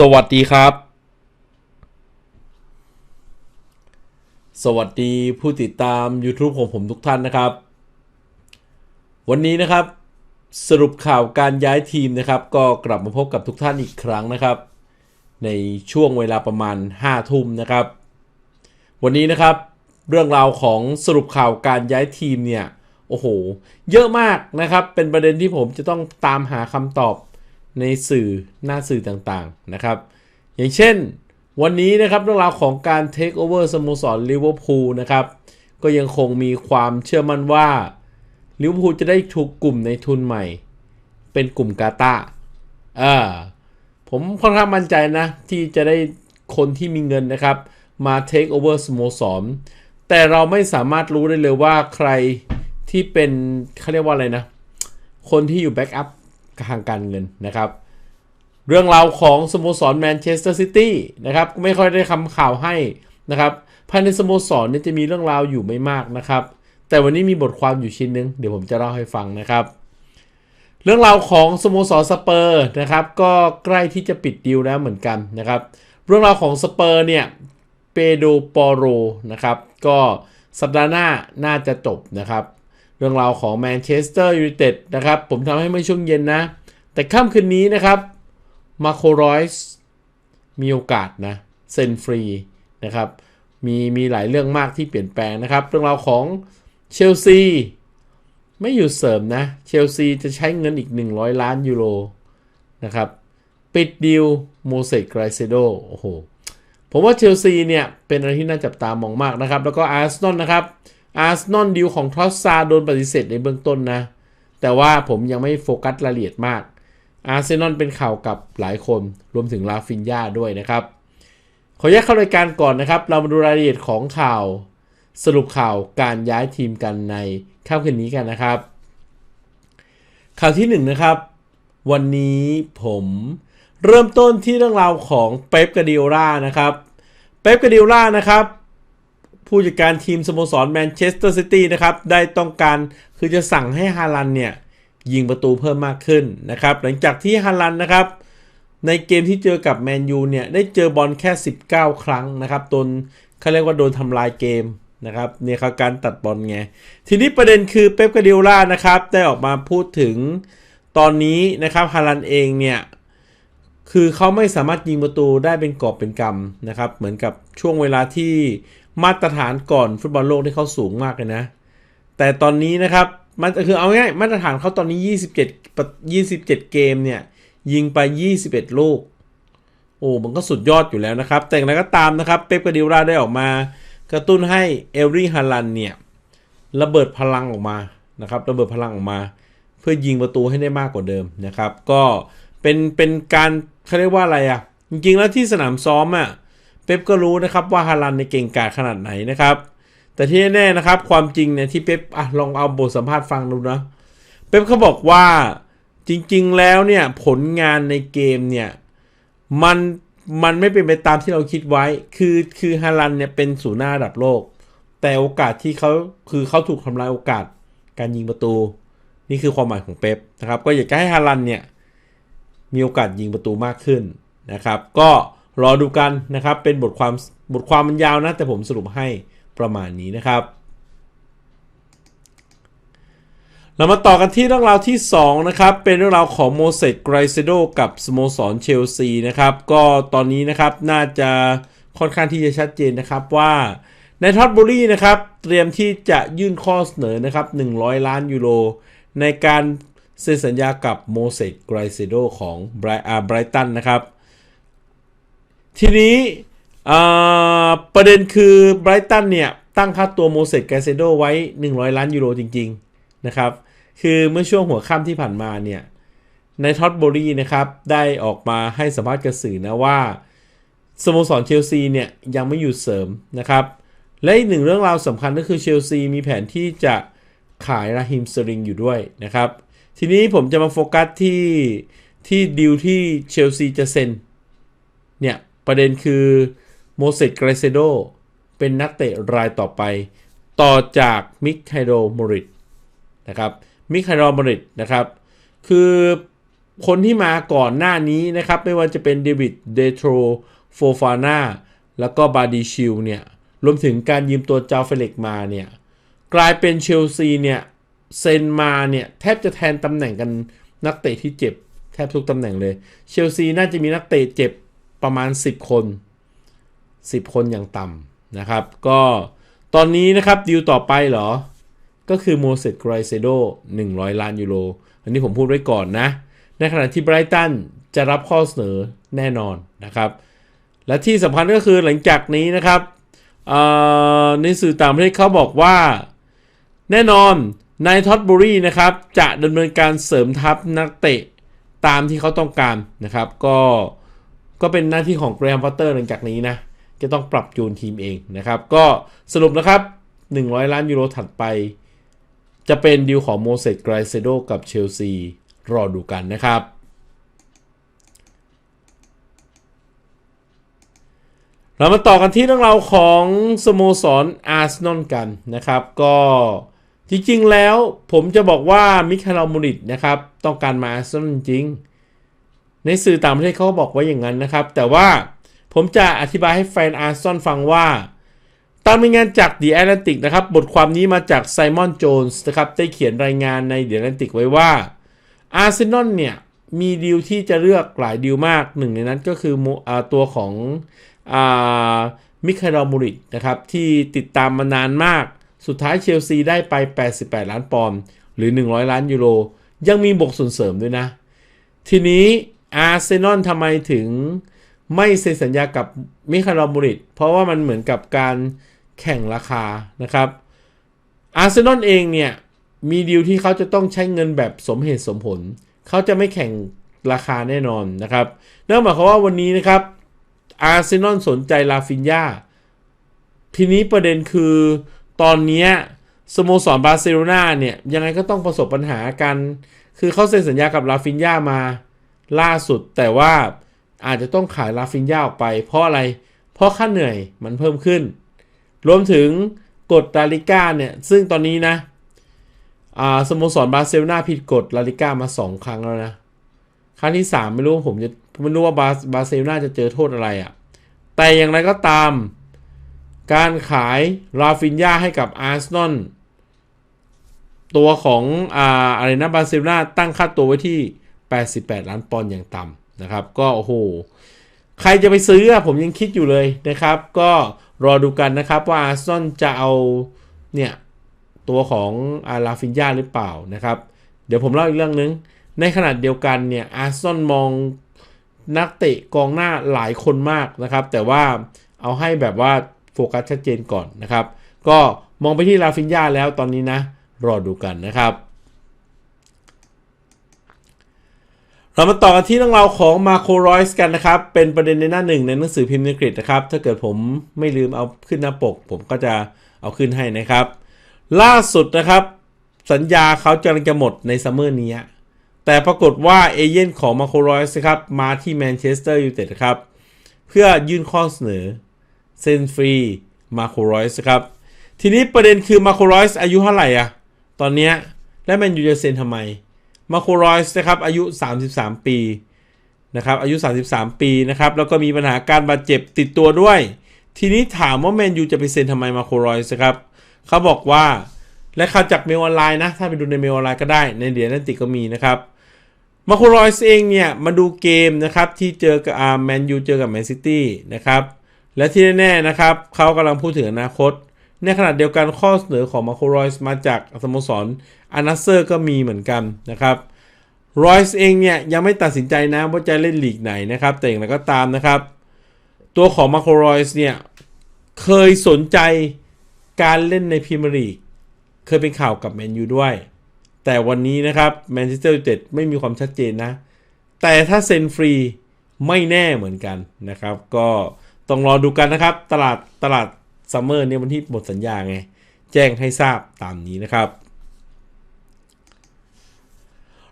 สวัสดีครับ สวัสดีผู้ติดตาม YouTube ของผมทุกท่านนะครับ วันนี้นะครับ สรุปข่าวการย้ายทีมนะครับ ก็กลับมาพบกับทุกท่านอีกครั้งนะครับ ในช่วงเวลาประมาณ 5 ทุ่มนะครับ วันนี้นะครับ เรื่องราวของสรุปข่าวการย้ายทีมเนี่ย โอ้โห เยอะมากนะครับ เป็นประเด็นที่ผมจะต้องตามหาคำตอบ ในสื่อหน้าสื่อต่างๆนะครับ อย่างเช่นวันนี้นะครับเรื่องราวของการเทคโอเวอร์สโมสรลิเวอร์พูลนะครับก็ยังคงมีความเชื่อมั่นว่าลิเวอร์พูลจะได้ถูกกลุ่มในทุนใหม่ เป็นกลุ่มกาตาร์อ่าผมค่อนข้างมั่นใจนะ ที่จะได้คนที่มีเงินนะครับ มาเทคโอเวอร์สโมสรแต่เราไม่สามารถรู้ได้เลยว่าใครที่เป็นเขาเรียกว่าอะไรนะ คนที่อยู่แบ็กอัพ ทางการเงินนะครับ เรื่องราวของสโมสรแมนเชสเตอร์ซิตี้นะครับไม่ค่อยได้คำข่าวให้นะครับภายในสโมสรเนี่ยจะมีเรื่องราวอยู่ไม่มากนะครับ แต่วันนี้มีบทความอยู่ชิ้นหนึง เดี๋ยวผมจะเล่าให้ฟังนะครับ เรื่องราวของสโมสรสเปอร์นะครับ ก็ใกล้ที่จะปิดดีลแล้วเหมือนกันนะครับ เรื่องราวของสเปอร์เนี่ยเปโดปอโรนะครับ ก็สัปดาห์หน้าน่าจะจบนะครับ เรื่องราวของแมนเชสเตอร์ยูไนเต็ดนะครับ ผมทำให้เมื่อช่วงเย็นนะ แต่ค่ำคืนนี้นะครับมาโครอยส์มีโอกาสนะเซ็นฟรีนะครับมีมีหลายเรื่องมากที่เปลี่ยนแปลงนะครับ เรื่องราวของเชลซีไม่หยุดเสริมนะ เชลซีจะใช้เงินอีก 100 ล้านยูโรนะครับ ปิดดีลโมเสสไกรเซโดโอ้โหผมว่าเชลซีเนี่ย เป็นอะไรที่น่าจับตามองมากนะครับ แล้วก็อาร์เซนอลนะครับ อาร์เซนอลดีลของทรอสซาโดนปฏิเสธในเบื้องต้นนะ แต่ว่าผมยังไม่โฟกัสรายละเอียดมาก อาร์เซนอลเป็นข่าวกับหลายคนรวมถึงลาฟินยาด้วยนะครับ ขอแยกเข้ารายการก่อนนะครับ เรามาดูรายละเอียดของข่าว สรุปข่าวการย้ายทีมกันในค่ำคืนนี้กันนะครับ ข่าวที่1นนะครับ วันนี้ผมเริ่มต้นที่เรื่องราวของเป๊ปกาดิโอล่านะครับ เป๊ปกาดิโอล่านะครับ ผู้จัดการทีมสโมสรแมนเชสเตอร์ซิตี้นะครับ ได้ต้องการคือจะสั่งให้ฮาลันเนี่ย ยิงประตูเพิ่มมากขึ้นนะครับ หลังจากที่ฮาลันนะครับ ในเกมที่เจอกับแมนยูเนี่ย ได้เจอบอลแค่ 19 ครั้งนะครับโดนเขาเรียกว่าโดนทำลายเกมนะครับเนี่ยคือการตัดบอลไง ทีนี้ประเด็นคือเป๊ปกาดิโอล่านะครับ ได้ออกมาพูดถึงตอนนี้นะครับฮาลันเองเนี่ยคือเขาไม่สามารถยิงประตูได้เป็นกอบเป็นกำนะครับ เหมือนกับช่วงเวลาที่ มาตรฐานก่อนฟุตบอลโลกที่เขาสูงมากเลยนะ แต่ตอนนี้นะครับมันคือเอาง่ายมาตรฐานเขาตอนนี้ 27 27 เกมเนี่ย ยิงไป 21 ลูก โอ้มันก็สุดยอดอยู่แล้วนะครับ แต่อย่างไรก็ตามนะครับ เป๊ปกาดิโอล่าได้ออกมา กระตุ้นให้เอลรี่ฮาลันเนี่ย ระเบิดพลังออกมานะครับ ระเบิดพลังออกมา เพื่อยิงประตูให้ได้มากกว่าเดิมนะครับ ก็เป็นเป็นการเขาเรียกว่าอะไรอะ่ะ จริงๆแล้วที่สนามซ้อมอะ่ะ เป๊ปก็รู้นะครับว่าฮาลันในเก่งกาจขนาดไหนนะครับ แต่ที่แน่ๆนะครับ ความจริงเนี่ยที่เป๊ปอะลองเอาบทสัมภาษณ์ฟังดูนะเป๊ปเขาบอกว่าจริงๆแล้วเนี่ยผลงานในเกมเนี่ยมันมันไม่เป็นไปตามที่เราคิดไว้ คือคือฮาลันเนี่ยเป็นศูนย์หน้าระดับโลก แต่โอกาสที่เขาคือเขาถูกทำลายโอกาสการยิงประตู นี่คือความหมายของเป๊ปนะครับ ก็อยากจะให้ฮาลันเนี่ยมีโอกาสยิงประตูมากขึ้นนะครับ ก็ รอดูกันนะครับ เป็นบทความบทความมันยาวนะ แต่ผมสรุปให้ประมาณนี้นะครับ เรามาต่อกันที่เรื่องราวที่ 2 นะครับ เป็นเรื่องราวของโมเสสไกรเซโดกับสโมสรเชลซีนะครับ ก็ตอนนี้นะครับน่าจะค่อนข้างที่จะชัดเจนนะครับว่าในท็อตบุรีนะครับเตรียมที่จะยื่นข้อเสนอนะครับ 100 ล้านยูโรในการเซ็นสัญญากับโมเสสไกรเซโดของไบรอาไบรตันนะครับ ทีนี้ประเด็นคือไบรตันเนี่ยตั้งค่าตัวโมเสสไกเซโดไว้ 100 ล้านยูโรจริง ๆ นะครับ คือเมื่อช่วงหัวค่ำที่ผ่านมาเนี่ยในท็อตบอรีนะครับ ได้ออกมาให้สัมภาษณ์กระสื่อนะว่าสโมสรเชลซีเนี่ยยังไม่หยุดเสริมนะครับ และอีกหนึ่งเรื่องราวสำคัญก็คือเชลซีมีแผนที่จะขายราฮิมสริงอยู่ด้วยนะครับ ทีนี้ผมจะมาโฟกัสที่ที่ดีลที่เชลซีจะเซ็นเนี่ย ประเด็นคือโมเสสเกรเซโดเป็นนักเตะรายต่อไป ต่อจากมิคไฮโดมริตนะครับมิคไฮโดมริตนะครับคือคนที่มาก่อนหน้านี้นะครับ ไม่ว่าจะเป็นเดวิดเดโทรโฟฟาน่าแล้วก็บาดีชิลเนี่ยรวมถึงการยืมตัวเจ้าเฟล็กมาเนี่ยกลายเป็นเชลซีเนี่ยเซ็นมาเนี่ยแทบจะแทนตำแหน่งกันนักเตะที่เจ็บ แทบทุกตำแหน่งเลย เชลซีน่าจะมีนักเตะเจ็บ ประมาณ 10 คน 10 คนอย่างต่ำนะครับ ก็ตอนนี้นะครับดีลต่อไปเหรอ ก็คือโมเสสไกรเซโด100 ล้านยูโร อันนี้ผมพูดไว้ก่อนนะ ในขณะที่ไบรตันจะรับข้อเสนอแน่นอนนะครับ และที่สำคัญก็คือหลังจากนี้นะครับในสื่อต่างประเทศเขาบอกว่า แน่นอนนายท็อตบุรีนะครับ จะดำเนินการเสริมทัพนักเตะตามที่เขาต้องการนะครับ ก็ ก็เป็นหน้าที่ของแกรมพอตเตอร์หลังจากนี้นะจะต้องปรับจูนทีมเองนะครับ ก็สรุปนะครับ 100 ล้านยูโรถัดไป จะเป็นดีลของโมเสสไกรเซโดกับเชลซี รอดูกันนะครับ เรามาต่อกันที่เรื่องราวของสโมสรอาร์เซนอลกันนะครับ ก็จริงๆแล้วผมจะบอกว่ามิคาลมูริตนะครับ ต้องการมาอาร์เซนอลจริง ในสื่อต่างประเทศเขาบอกว่าอย่างนั้นนะครับ แต่ว่าผมจะอธิบายให้แฟนอาร์ซอลฟังว่า ตามรายงานจาก The Atlantic นะครับ บทความนี้มาจากไซมอนโจนส์นะครับ ได้เขียนรายงานใน The Atlantic ไว้ว่าอาร์เซนอลเนี่ย มีดีลที่จะเลือกหลายดีลมากหนึ่งในนั้นก็คืออตัวของมิคาลามูริตนะครับ ที่ติดตามมานานมาก สุดท้ายเชลซีได้ไป 88 ล้านปอนด์หรือ 100 ล้านยูโรยังมีบวกส่วนเสริมด้วยนะ ทีนี้ อาร์เซนอลทำไมถึงไม่เซ็นสัญญากับมิคาลามูริตเพราะว่ามันเหมือนกับการแข่งราคานะครับอาร์เซนอลเองเนี่ย มีดีลที่เขาจะต้องใช้เงินแบบสมเหตุสมผล เขาจะไม่แข่งราคาแน่นอนนะครับนั่นหมายความว่าวันนี้นะครับอาร์เซนอลสนใจลาฟินยาทีนี้ประเด็นคือตอนนี้สโมสรบาร์เซโลนาเนี่ย ยังไงก็ต้องประสบปัญหากัน คือเขาเซ็นสัญญากับลาฟินยามา ล่าสุดแต่ว่าอาจจะต้องขายลาฟินยาออกไป เพราะอะไร เพราะค่าเหนื่อยมันเพิ่มขึ้น รวมถึงกฎดาลิก้าเนี่ย ซึ่งตอนนี้นะสโมสรบาร์เซโลนาผิดกฎลาลิก้ามา 2 ครั้งแล้วนะ ครั้งที่ 3 ไม่รู้ผมจะไม่รู้ว่าบาบาร์เซโลนาจะเจอโทษอะไรอะ่ะ แต่อย่างไรก็ตาม การขายราฟินยาให้กับอาร์เซนอลตัวของอ่าอะไรนะบาร์เซโลนาตั้งค่าตัวไว้ที่ 88 ล้านปอนด์อย่างต่ำนะครับ ก็โอ้โห ใครจะไปซื้อผมยังคิดอยู่เลยนะครับ ก็รอดูกันนะครับว่าอาร์เซนอลจะเอาเนี่ยตัวของอาราฟินยาหรือเปล่านะครับ เดี๋ยวผมเล่าอีกเรื่องนึง ในขณะเดียวกันเนี่ยอาร์ซอนมองนักเตะกองหน้าหลายคนมากนะครับ แต่ว่าเอาให้แบบว่าโฟกัสชัดเจนก่อนนะครับ ก็มองไปที่ลาฟินยาแล้วตอนนี้นะ รอดูกันนะครับ เรามาต่อกันที่เรื่องราวของมาโครอยส์กันนะครับ เป็นประเด็นในหน้าหนึ่งในหนังสือพิมพ์อังกฤษนะครับ ถ้าเกิดผมไม่ลืมเอาขึ้นหน้าปก ผมก็จะเอาขึ้นให้นะครับ ล่าสุดนะครับ สัญญาเขาจะจะหมดในซัมเมอร์นี้ แต่ปรากฏว่าเอเย่นของมาโครอยส์ครับมาที่แมนเชสเตอร์ยูไนเต็ดครับ เพื่อยื่นข้อเสนอเซ็นฟรีมาโครอยส์ครับ ทีนี้ประเด็นคือมาโครอยส์อายุเท่าไหร่อะตอนนี้และแมนยูจะเซ็นทำไม มาโครอยส์นะครับอายุ 33 ปีนะครับอายุ 33 ปีนะครับแล้วก็มีปัญหาการบาดเจ็บติดตัวด้วย ทีนี้ถามว่าแมนยูจะไปเซ็นทำไมมาโครอยส์ครับเขาบอกว่าและข่าวจากเมลออนไลน์นะ ถ้าไปดูในเมลออนไลน์ก็ได้ในเหรียนันติก็มีนะครับมาโครอยส์เองเนี่ยมาดูเกมนะครับที่เจอกับอาร์แมนยูเจอกับแมนซิตี้นะครับและที่แน่ๆนะครับเขากำลังพูดถึงอนาคต ในขณะเดียวกันข้อเสนอของมาโครอยส์มาจากสโมสรอานาเซอร์ก็มีเหมือนกันนะครับรอยส์เองเนี่ยยังไม่ตัดสินใจนะว่าจะเล่นลีกไหนนะครับ แต่อย่างไรก็ตามนะครับ ตัวของมาโครอยส์เนี่ยเคยสนใจการเล่นในพรีเมียร์ลีกเคยเป็นข่าวกับแมนยูด้วย แต่วันนี้นะครับแมนเชสเตอร์ยูไนเต็ดไม่มีความชัดเจนนะ แต่ถ้าเซ็นฟรีไม่แน่เหมือนกันนะครับ ก็ต้องรอดูกันนะครับ ตลาดตลาด ซัมเมอร์เนี่ยวันที่หมดสัญญาไง แจ้งให้ทราบตามนี้นะครับ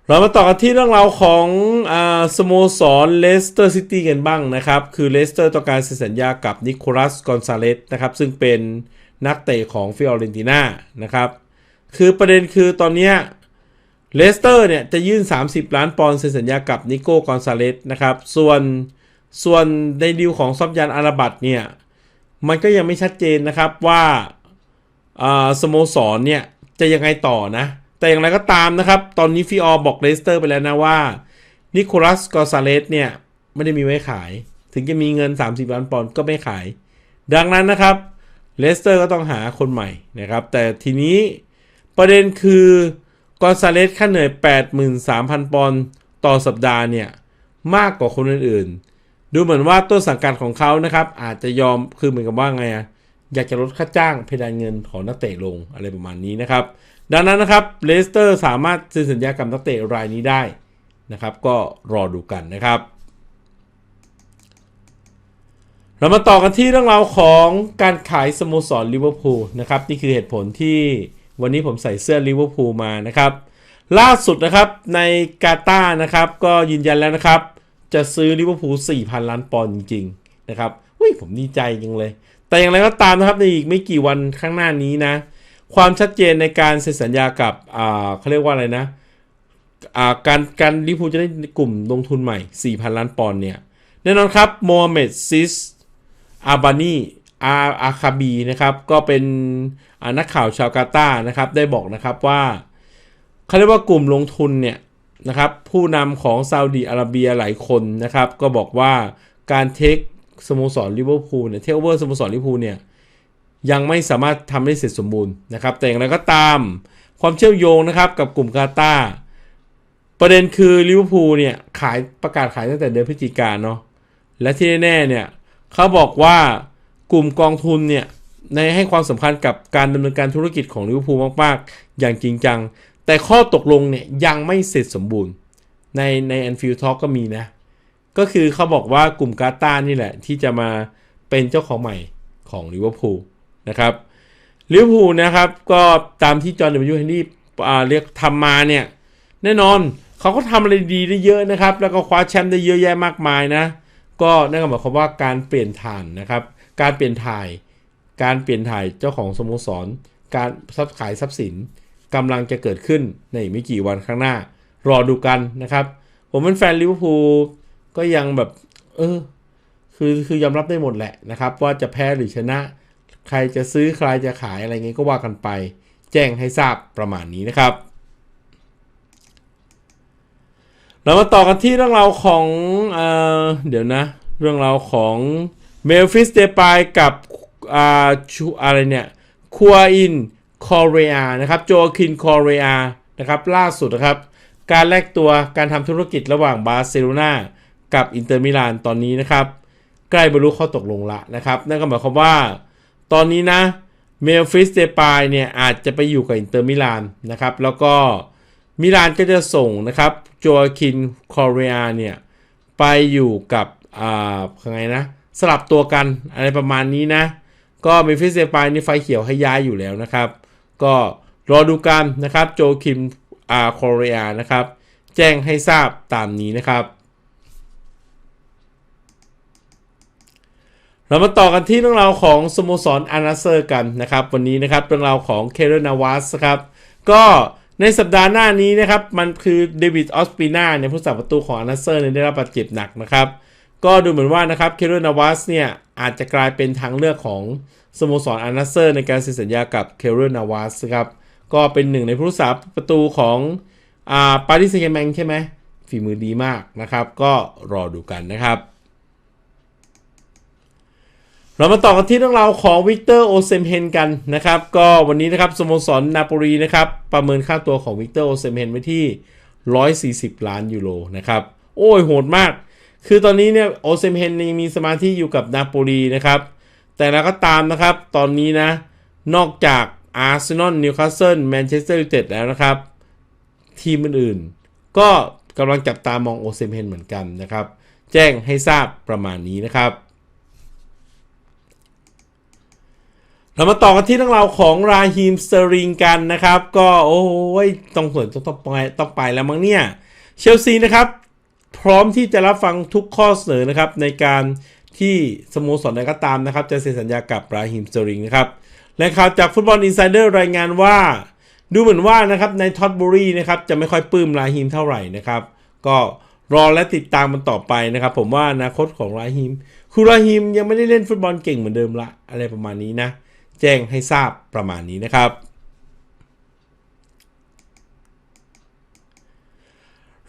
เรามาต่อกันที่เรื่องราวของอสโมสรเลสเตอร์ซิตี้กันบ้างนะครับ คือเลสเตอร์ต้องการเซ็นสัญญากับนิโคลัสกอนซาเลสนะครับ ซึ่งเป็นนักเตะของฟิออเรนติน่านะครับ คือประเด็นคือตอนนี้เลสเตอร์เนี่ยจะยื่น 30 ล้านปอนด์เซ็นสัญญากับนิโก้กอนซาเลสนะครับ ส่วนส่วนในดีลของซอบยันอาราบัตเนี่ย มันก็ยังไม่ชัดเจนนะครับว่าสโมสรเนี่ยจะยังไงต่อนะ แต่อย่างไรก็ตามนะครับ ตอนนี้ฟิออบอกเลสเตอร์ไปแล้วนะว่านิโคลัสกอซาเลสเนี่ย ไม่ได้มีไว้ขาย ถึงจะมีเงิน 30 ล้านปอนด์ก็ไม่ขาย ดังนั้นนะครับเลสเตอร์ก็ต้องหาคนใหม่นะครับ แต่ทีนี้ประเด็นคือกอซาเลสค่าเหนื่อย 83,000 ปอนด์ต่อสัปดาห์เนี่ย มากกว่าคนอื่นๆ ดูเหมือนว่าต้นสังกัดของเขานะครับ อาจจะยอมคือเหมือนกับว่าไงอะอยากจะลดค่าจ้างเพดานเงินของนักเตะลงอะไรประมาณนี้นะครับ ดังนั้นนะครับเลสเตอร์สามารถเซ็นสัญญากับนักเตะรายนี้ได้นะครับ ก็รอดูกันนะครับ เรามาต่อกันที่เรื่องราวของการขายสโมสรลิเวอร์พูลนะครับนี่คือเหตุผลที่วันนี้ผมใส่เสื้อลิเวอร์พูลมานะครับ ล่าสุดนะครับในกาตาร์นะครับ ก็ยืนยันแล้วนะครับ จะซื้อลิเวอร์พูล4,000ล้านปอนด์จริงๆนะครับอุ้ยผมดีใจจริงเลย แต่อย่างไรก็ตามนะครับในอีกไม่กี่วันข้างหน้านี้นะ ความชัดเจนในการเซ็นสัญญากับอ่าเขาเรียกว่าอะไรนะอ่าการการลิเวอร์พูลจะได้กลุ่มลงทุนใหม่4,000ล้านปอนด์เนี่ยแน่นอนครับโมฮัมเหม็ดซิสอาบานีอาอาคาบีนะครับก็เป็นนักข่าวชาวกาตาร์นะครับได้บอกนะครับว่าเขาเรียกว่ากลุ่มลงทุนเนี่ย นะครับผู้นำของซาอุดีอาระเบียหลายคนนะครับ ก็บอกว่าการเทคสโมสรลิเวอร์พูลเนี่ยเทคโอเวอร์สโมสรลิเวอร์พูลเนี่ยยังไม่สามารถทำได้เสร็จสมบูรณ์นะครับ แต่อย่างไรก็ตามความเชื่อมโยงนะครับกับกลุ่มกาตาร์ประเด็นคือลิเวอร์พูลเนี่ยขายประกาศขายตั้งแต่เดือนพฤศจิกาเนาะและที่แน่ๆเนี่ยเขาบอกว่ากลุ่มกองทุนเนี่ยในให้ความสำคัญกับการดำเนินการธุรกิจของลิเวอร์พูลมากๆ อย่างจริงจัง แต่ข้อตกลงเนี่ยยังไม่เสร็จสมบูรณ์ ในในแอนฟิลท็อกก็มีนะ ก็คือเขาบอกว่ากลุ่มกาตาร์นี่แหละ ที่จะมาเป็นเจ้าของใหม่ของลิเวอร์พูลนะครับลิเวอร์พูลนะครับ ก็ตามที่จอห์นเดวิลเฮนรี่เรียกทำมาเนี่ย แน่นอนเขาก็ทำอะไรดีได้เยอะนะครับ แล้วก็คว้าแชมป์ได้เยอะแยะมากมายนะ ก็นั่นก็หมายความว่าการเปลี่ยนฐานนะครับ การเปลี่ยนถ่าย การเปลี่ยนถ่ายเจ้าของสโมสร การซับขายทรัพย์สิน กำลังจะเกิดขึ้นในไม่กี่วันข้างหน้า รอดูกันนะครับ ผมเป็นแฟนลิเวอร์พูลก็ยังแบบ เออ คือคือยอมรับได้หมดแหละนะครับ ว่าจะแพ้หรือชนะ ใครจะซื้อใครจะขายอะไรเงี้ยก็ว่ากันไป แจ้งให้ทราบประมาณนี้นะครับเรามาต่อกันที่เรื่องราวของเออเดี๋ยวนะ เรื่องราวของเมลฟิสเดปายกับอ่าชูอะไรเนี่ยคัวอิน คอเรียนะครับโจคินคอเรียนะครับล่าสุดนะครับ การแลกตัวการทำธุรกิจระหว่างบาร์เซโลนากับอินเตอร์มิลานตอนนี้นะครับ ใกล้บรรลุข้อตกลงละนะครับ นั่นก็หมายความว่า ตอนนี้นะเมลฟิสเดปายเนี่ยอาจจะไปอยู่กับอินเตอร์มิลานนะครับ แล้วก็มิลานก็จะส่งนะครับโจคินคอเรียเนี่ยไปอยู่กับอ่าไงนะสลับตัวกันอะไรประมาณนี้นะ ก็เมฟิสเดปายนี่ไฟเขียวให้ย้ายอยู่แล้วนะครับ ก็รอดูกันนะครับโจคิมอาคอเรียนะครับ แจ้งให้ทราบตามนี้นะครับ เรามาต่อกันที่เรื่องราวของสโมสรอานาเซอร์กันนะครับ วันนี้นะครับเรื่องราวของเคเรนาวาสครับ ก็ในสัปดาห์หน้านี้นะครับ มันคือเดวิดออสปีนาเนี่ยผู้สาประตูของอานาเซอร์เนี่ยได้รับบาดเจ็บหนักนะครับ ก็ดูเหมือนว่านะครับเคเรนาวาสเนี่ย อาจจะกลายเป็นทางเลือกของสโมสรอานาเซอร์ในการเซ็นสัญญากับเคเรนาวาสครับ ก็เป็นหนึ่งในผู้รักษาประตูของอ่าปารีสแซงต์แมงใช่ไหมฝีมือดีมากนะครับ ก็รอดูกันนะครับ เรามาต่อกันที่เรื่องราวของวิกเตอร์โอเซมเฮนกันนะครับ ก็วันนี้นะครับสโมสรนาโปลีนะครับ ประเมินค่าตัวของวิกเตอร์โอเซมเฮนไว้ที่ 140 ล้านยูโรนะครับ โอ้ยโหดมาก คือตอนนี้เนี่ยโอเซมเฮนยังมีสมาธิอยู่กับนาโปลีนะครับ แต่แล้วก็ตามนะครับ ตอนนี้นะ นอกจากอาร์เซนอลนิวคาสเซิลแมนเชสเตอร์ยูไนเต็ดแล้วนะครับ ทีมอื่นๆ ก็กำลังจับตามองโอเซมเฮนเหมือนกันนะครับ แจ้งให้ทราบประมาณนี้นะครับ เรามาต่อกันที่เรื่องราวของราฮีมสเตอริงกันนะครับ ก็โอ้ยต้องส่วนต้องต้องไปต้องไปแล้วมั้งเนี่ยเชลซีนะครับ พร้อมที่จะรับฟังทุกข้อเสนอนะครับในการที่สโมสรใดก็ตามนะครับจะเซ็นสัญญากับราฮิมสเตอริงนะครับและข่าวจากฟุตบอลอินไซเดอร์รายงานว่า ดูเหมือนว่านะครับในท็อตบุรีนะครับจะไม่ค่อยปลื้มราฮิมเท่าไหร่นะครับ ก็รอและติดตามมันต่อไปนะครับ ผมว่าอนาคตของราฮิมคือราฮิมยังไม่ได้เล่นฟุตบอลเก่งเหมือนเดิมละอะไรประมาณนี้นะ แจ้งให้ทราบประมาณนี้นะครับ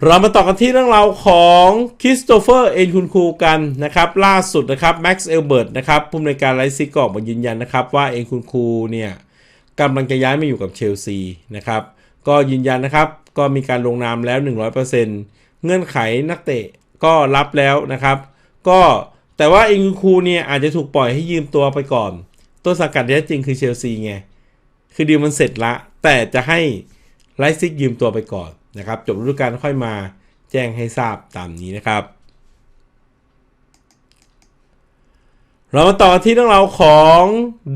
เรามาต่อกันที่เรื่องราวของคริสโตเฟอร์เอ็นคุณครูกันนะครับ ล่าสุดนะครับแม็กซ์เอลเบิร์ตนะครับผู้อำนวยการไลซิกก็ออกมายืนยันนะครับ ว่าเอ็นคุณครูเนี่ยกำลังจะย้ายมาอยู่กับเชลซีนะครับ ก็ยืนยันนะครับ ก็มีการลงนามแล้ว 100%เงื่อนไขนักเตะก็รับแล้วนะครับ ก็แต่ว่าเอ็นคุณครูเนี่ยอาจจะถูกปล่อยให้ยืมตัวไปก่อน ต้นสังกัดที่แท้จริงคือเชลซีไงคือดีลมันเสร็จละแต่จะให้ไลซิกยืมตัวไปก่อน นะครับจบฤดูกาลค่อยมาแจ้งให้ทราบตามนี้นะครับ เรามาต่อที่เรื่องราวของ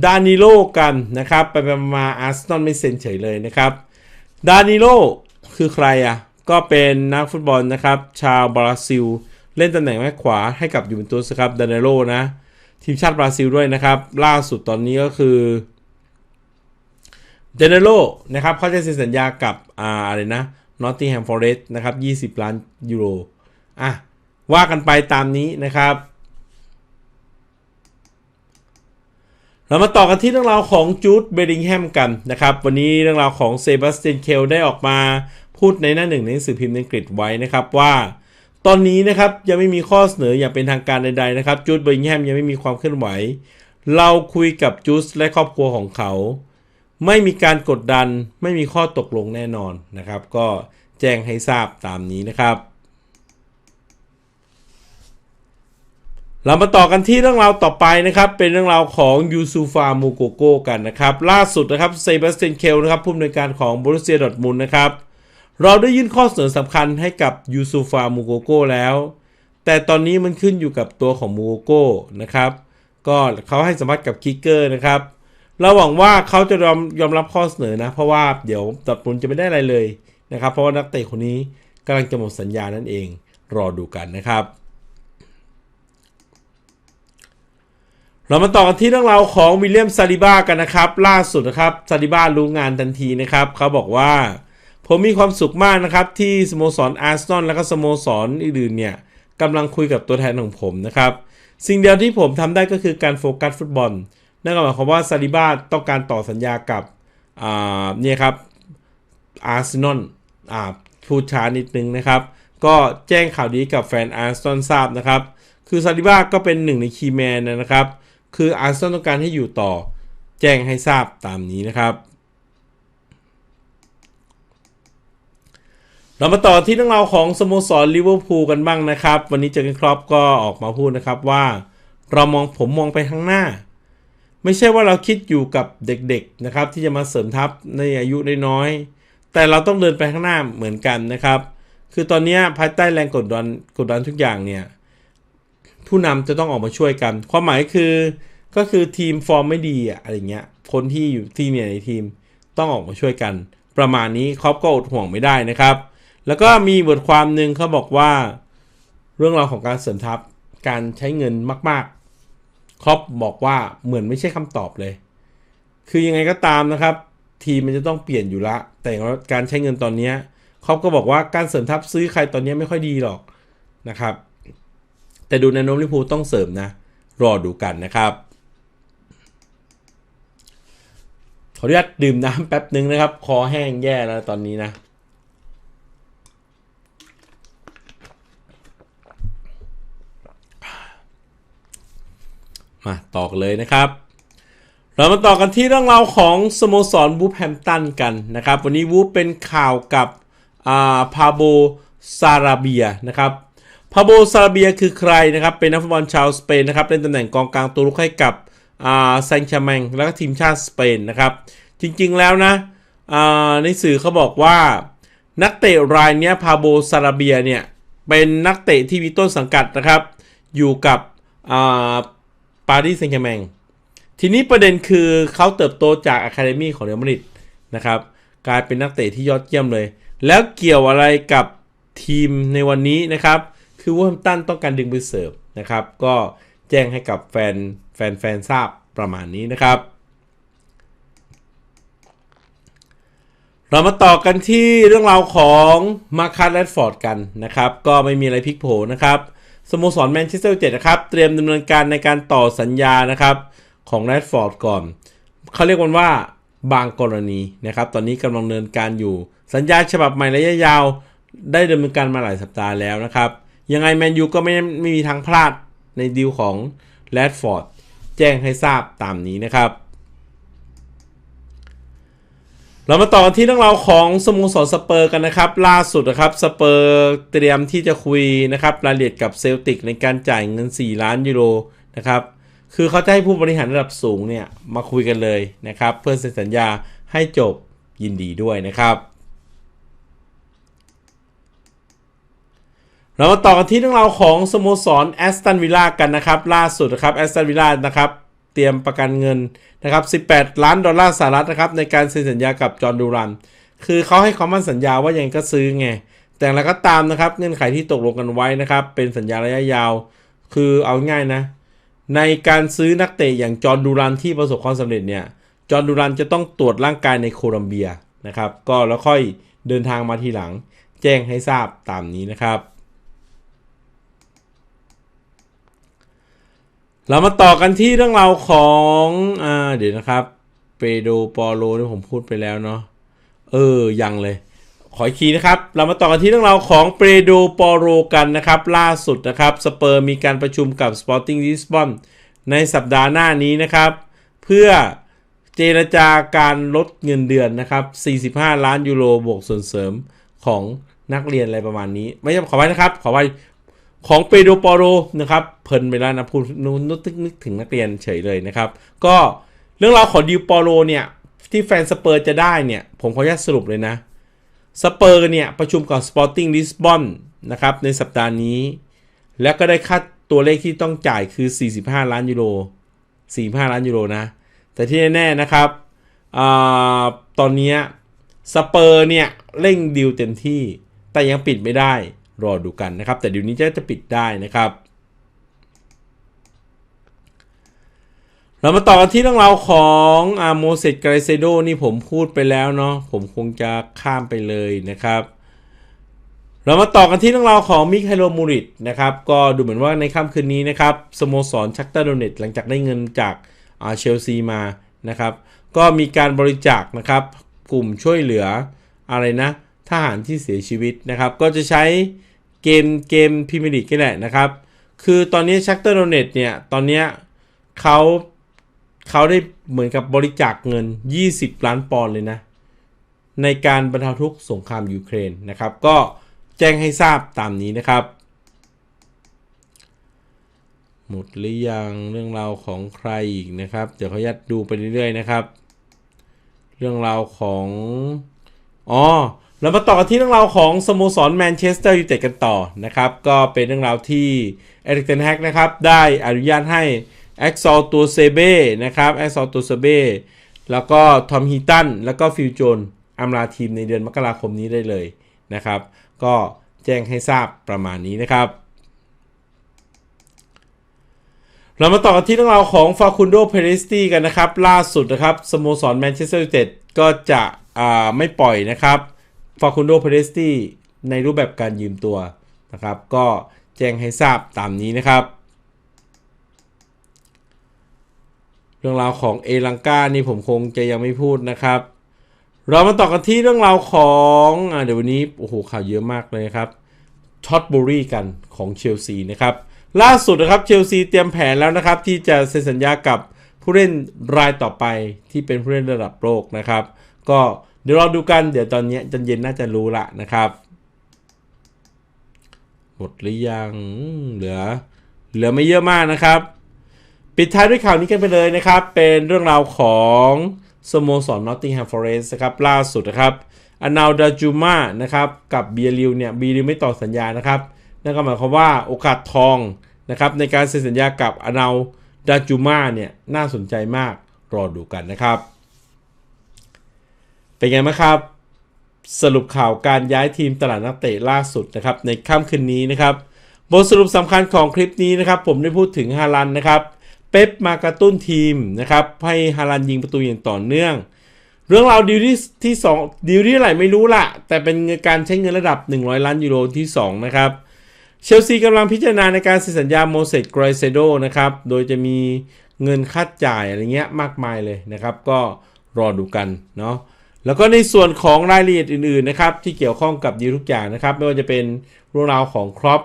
ดานิโลกันนะครับ ไปมาอาร์เซนอลไม่เซ็นเฉยเลยนะครับดานิโลคือใครอะก็เป็นนักฟุตบอลนะครับ ชาวบราซิล เล่นตำแหน่งแบ็คขวาให้กับยูเวนตุสครับดานิโลนะทีมชาติบราซิลด้วยนะครับ ล่าสุดตอนนี้ก็คือเดนเนโลนะครับเขาจะเซ็นสัญญากับอ่าอะไรนะ นอตติงแฮมฟอเรสต์นะครับ 20 ล้านยูโรอะว่ากันไปตามนี้นะครับ เรามาต่อกันที่เรื่องราวของจูดเบดิงแฮมกันนะครับ วันนี้เรื่องราวของเซบาสเตียนเคลได้ออกมาพูดในหน้าหนึ่งในหนังสือพิมพ์อังกฤษไว้นะครับว่าตอนนี้นะครับยังไม่มีข้อเสนออย่างเป็นทางการใดๆนะครับจูดเบดิงแฮมยังไม่มีความเคลื่อนไหว เราคุยกับจูสและครอบครัวของเขา ไม่มีการกดดันไม่มีข้อตกลงแน่นอนนะครับ ก็แจ้งให้ทราบตามนี้นะครับ เรามาต่อกันที่เรื่องราวต่อไปนะครับ เป็นเรื่องราวของยูซูฟามูโกโกกันนะครับ ล่าสุดนะครับเซบาสเตียนเคลนะครับผู้อำนวยการของบรูเซียดอทมุนนะครับ เราได้ยื่นข้อเสนอสำคัญให้กับยูซูฟามูโกโกแล้ว แต่ตอนนี้มันขึ้นอยู่กับตัวของมูโกโกนะครับ ก็เขาให้สัมภาษณ์กับคิกเกอร์นะครับ เราหวังว่าเขาจะยอมยอมรับข้อเสนอนะ เพราะว่าเดี๋ยวดอทมุนจะไม่ได้อะไรเลยนะครับ เพราะว่านักเตะคนนี้กำลังจะหมดสัญญานั่นเอง รอดูกันนะครับ เรามาต่อกันที่เรื่องราวของวิลเลียมซาลิบ้ากันนะครับ ล่าสุดนะครับซาลิบ้ารู้งานทันทีนะครับ เขาบอกว่า ผมมีความสุขมากนะครับ ที่สโมสรอาร์เซนอลและก็สโมสรอื่นๆเนี่ยกำลังคุยกับตัวแทนของผมนะครับ สิ่งเดียวที่ผมทำได้ก็คือการโฟกัสฟุตบอล นั่นก็หมายความว่าซาลิบ้าต้องการต่อสัญญากับเนี่ยครับอาร์เซนอลพูดช้านิดนึงนะครับ ก็แจ้งข่าวดีกับแฟนอาร์เซนอลทราบนะครับ คือซาลิบ้าก็เป็นหนึ่งในคีแมนนะครับ คืออาร์เซนอลต้องการให้อยู่ต่อแจ้งให้ทราบตามนี้นะครับ เรามาต่อที่เรื่องราวของสโมสรลิเวอร์พูลกันบ้างนะครับ วันนี้เจอกันครอปก็ออกมาพูดนะครับว่า เรามองผมมองไปข้างหน้า ไม่ใช่ว่าเราคิดอยู่กับเด็กๆนะครับ ที่จะมาเสริมทัพในอายุน้อยๆแต่เราต้องเดินไปข้างหน้าเหมือนกันนะครับ คือตอนนี้ภายใต้แรงกดดันกดดันทุกอย่างเนี่ยผู้นำจะต้องออกมาช่วยกัน ความหมายคือก็คือทีมฟอร์มไม่ดีอะอะไรเงี้ยคนที่อยู่ที่เนี่ยในทีมต้องออกมาช่วยกัน ประมาณนี้ครอปก็อดห่วงไม่ได้นะครับ แล้วก็มีบทความหนึ่งเขาบอกว่า เรื่องราวของการเสริมทัพการใช้เงินมาก ๆ ครอปบอกว่าเหมือนไม่ใช่คำตอบเลย คือยังไงก็ตามนะครับ ทีมมันจะต้องเปลี่ยนอยู่ละ แต่การใช้เงินตอนนี้ครอปก็บอกว่าการเสริมทัพซื้อใครตอนนี้ไม่ค่อยดีหรอกนะครับ แต่ดูแนวโน้มลิพูต้องเสริมนะ รอดูกันนะครับขออนุญาตดื่มน้ำแป๊บหนึ่งนะครับ คอแห้งแย่แล้วตอนนี้นะ มาต่อกันเลยนะครับ เรามาต่อกันที่เรื่องราวของสโมสรวูฟแฮมตันกันนะครับ วันนี้วูฟเป็นข่าวกับพาโบซาราเบียนะครับพาโบซาราเบียคือใครนะครับ เป็นนักฟุตบอลชาวสเปนนะครับเล่นตำแหน่งกองกลางตัวลุกให้กับแซงชาแมงแล้วก็ทีมชาติสเปนนะครับ จริงๆแล้วนะในสื่อเขาบอกว่านักเตะรายนี้พาโบซาราเบียเนี่ย เป็นนักเตะที่มีต้นสังกัดนะครับ อยู่กับ ปารีสแซงต์แชร์แมงทีนี้ประเด็นคือเขาเติบโตจากอะคาเดมี่ของเรอัลมาดริดนะครับกลายเป็นนักเตะที่ยอดเยี่ยมเลย แล้วเกี่ยวอะไรกับทีมในวันนี้นะครับ คือว่าตันต้องการดึงไปเสิร์ฟนะครับ ก็แจ้งให้กับแฟนแฟนแฟนทราบประมาณนี้นะครับ เรามาต่อกันที่เรื่องราวของมาคาร์แรดฟอร์ดกันนะครับ ก็ไม่มีอะไรพลิกโผนะครับ สโมสรแมนเชสเตอร์เต็ดนะครับ เตรียมดำเนินการในการต่อสัญญานะครับของแรดฟอร์ดก่อน เขาเรียกมันว่าบางกรณีนะครับ ตอนนี้กำลังดำเนินการอยู่ สัญญาฉบับใหม่ระยะยาว ได้ดำเนินการมาหลายสัปดาห์แล้วนะครับ ยังไงแมนยูก็ไม่ไม่มีทางพลาดในดีลของแรดฟอร์ดแจ้งให้ทราบตามนี้นะครับ เรามาต่อที่เรื่องราวของสโมสรสเปอร์กันนะครับ ล่าสุดนะครับสเปอร์เตรียมที่จะคุยนะครับรายละเอียดกับเซลติกในการจ่ายเงิน 4 ล้านยูโรนะครับคือเขาจะให้ผู้บริหารระดับสูงเนี่ยมาคุยกันเลยนะครับ เพื่อเซ็นสัญญาให้จบยินดีด้วยนะครับ เรามาต่อกันที่เรื่องราวของสโมสรแอสตันวิลล่ากันนะครับ ล่าสุดนะครับแอสตันวิลล่านะครับ เตรียมประกันเงินนะครับ 18 ล้านดอลลาร์สหรัฐนะครับในการเซ็นสัญญากับจอร์นดูรัน คือเขาให้ความมั่นสัญญาว่ายังก็ซื้อไง แต่แล้วก็ตามนะครับเงื่อนไขที่ตกลงกันไว้นะครับ เป็นสัญญาระยะยาว คือเอาง่ายนะ ในการซื้อนักเตะอย่างจอร์นดูรันที่ประสบความสำเร็จเนี่ย จอร์นดูรันจะต้องตรวจร่างกายในโคลัมเบียนะครับ ก็แล้วค่อยเดินทางมาทีหลัง แจ้งให้ทราบตามนี้นะครับ เรามาต่อกันที่เรื่องราวของอ่าเดี๋ยวนะครับเปโดปอโลที่ผมพูดไปแล้วเนาะเออยังเลย ขออีกทีนะครับ เรามาต่อกันที่เรื่องราวของเปโดปอโลกันนะครับ ล่าสุดนะครับสเปอร์มีการประชุมกับ Sporting Lisbon ในสัปดาห์หน้านี้นะครับ เพื่อเจรจาการลดเงินเดือนนะครับ 45 ล้านยูโรบวกส่วนเสริมของนักเรียนอะไรประมาณนี้ ไม่ใช่ขอไว้นะครับ ขอไว้ ของเปโดปอโรนะครับเพลินไปแล้วนะพูดนึกนึกถึงนักเรียนเฉยเลยนะครับ ก็เรื่องราวของดิวปอโรเนี่ยที่แฟนสเปอร์จะได้เนี่ย ผมขออนุญาตสรุปเลยนะสเปอร์เนี่ย ประชุมกับ Sporting Lisbon นนะครับในสัปดาห์นี้ แล้วก็ได้ค่าตัวเลขที่ต้องจ่ายคือ 45 ล้านยูโร45 ล้านยูโรนะ แต่ที่แน่ๆนะครับอตอนนี้สเปอร์เนี่ย เร่งดิวเต็มที่แต่ยังปิดไม่ได้ รอดูกันนะครับ แต่เดี๋ยวนี้จะจะปิดได้นะครับ เรามาต่อกันที่เรื่องราวของอาโมเสสไกรเซโดนี่ผมพูดไปแล้วเนาะผมคงจะข้ามไปเลยนะครับเรามาต่อกันที่เรื่องราวของมิคาโลมูริตนะครับ ก็ดูเหมือนว่าในค่ำคืนนี้นะครับสโมสรชักตาโดเนตหลังจากได้เงินจากเชลซีมานะครับ ก็มีการบริจาคนะครับ กลุ่มช่วยเหลืออะไรนะทหารที่เสียชีวิตนะครับ ก็จะใช้ เกมเกมพรีเมียร์ลีกนี่แหละนะครับ คือตอนนี้ชักเตอร์โดเนตเนี่ยตอนนี้เขาเขาได้เหมือนกับบริจาคเงิน 20 ล้านปอนด์เลยนะ ในการบรรเทาทุกข์สงครามยูเครนนะครับ ก็แจ้งให้ทราบตามนี้นะครับ หมดหรือยังเรื่องราวของใครอีกนะครับ เดี๋ยวเขายัดดูไปเรื่อยๆนะครับ เรื่องราวของอ๋อ เรามาต่อกันที่เรื่องราวของสโมสรแมนเชสเตอร์ยูไนเต็ดกันต่อนะครับ ก็เป็นเรื่องราวที่เอริกเทนแฮกนะครับ ได้อนุญาตให้แอ็กซอลตัวเซเบ้นะครับแอ็กซอลตัวเซเบ้แล้วก็ทอมฮีตันแล้วก็ฟิวโจนอำลาทีมในเดือนมกราคมนี้ได้เลยนะครับ ก็แจ้งให้ทราบประมาณนี้นะครับ เรามาต่อกันที่เรื่องราวของฟาคุนโดเพเรสตี้กันนะครับ ล่าสุดนะครับสโมสรแมนเชสเตอร์ยูไนเต็ดก็จะไม่ปล่อยนะครับ ฟาคุนโดเพเรสตี้ในรูปแบบการยืมตัวนะครับ ก็แจ้งให้ทราบตามนี้นะครับ เรื่องราวของเอลังกานี่ผมคงจะยังไม่พูดนะครับ เรามาต่อกันที่เรื่องราวของอเดี๋ยววันนี้โอ้โหข่าวเยอะมากเลยครับช็อตบูรีกันของเชลซีนะครับ ล่าสุดนะครับเชลซีเตรียมแผนแล้วนะครับ ที่จะเซ็นสัญญากับผู้เล่นรายต่อไปที่เป็นผู้เล่นระดับโลกนะครับ ก็ เดี๋ยวเราดูกันเดี๋ยวตอนนี้จันเย็นน่าจะรู้ละนะครับ หมดหรือยังเหลือ เหลือไม่เยอะมากนะครับ ปิดท้ายด้วยข่าวนี้กันไปเลยนะครับ เป็นเรื่องราวของสโมสรนอตติงแฮมฟอเรสต์นะครับล่าสุดนะครับอนาลดาจูมานะครับกับเบียริวเนี่ยเบียริวไม่ต่อสัญญานะครับนั่นก็หมายความว่าโอกาสทองนะครับในการเซ็นสัญญากับอนาลดาจูมาเนี่ยน่าสนใจมากรอดูกันนะครับ เป็นไงบ้างครับ สรุปข่าวการย้ายทีมตลาดนักเตะล่าสุดนะครับในค่ำคืนนี้นะครับบทสรุปสำคัญของคลิปนี้นะครับผมได้พูดถึงฮาลันนะครับเป๊ปมากระตุ้นทีมนะครับให้ฮาลันยิงประตูอย่างต่อเนื่อง เรื่องราวดีลที่ที่สองดีลที่ไหร่ไม่รู้ละแต่เป็นการใช้เงินระดับ 100 ล้านยูโรที่ 2 นะครับเชลซีกำลังพิจารณาในการเซ็นสัญญาโมเสสไกรเซโดนะครับ โดยจะมีเงินค่าจ่ายอะไรเงี้ยมากมายเลยนะครับ ก็รอดูกันเนาะ แล้วก็ในส่วนของรายละเอียดอื่นๆนะครับที่เกี่ยวข้องกับดีทุกอย่างนะครับ ไม่ว่าจะเป็นเรื่องราวของครอป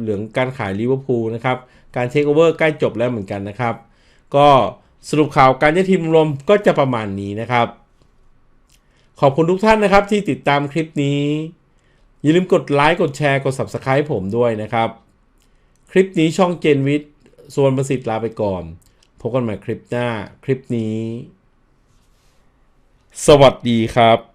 เหลืองการขายลิเวอร์พูลนะครับการเทคโอเวอร์ใกล้จบแล้วเหมือนกันนะครับ ก็สรุปข่าวการย้ายทีมรวมก็จะประมาณนี้นะครับ ขอบคุณทุกท่านนะครับที่ติดตามคลิปนี้ อย่าลืมกดไลค์กดแชร์กด Subscribe ผมด้วยนะครับ คลิปนี้ช่องเจนวิทย์ส่วนประสิทธิ์ลาไปก่อน พบกันใหม่คลิปหน้าคลิปนี้ สวัสดีครับ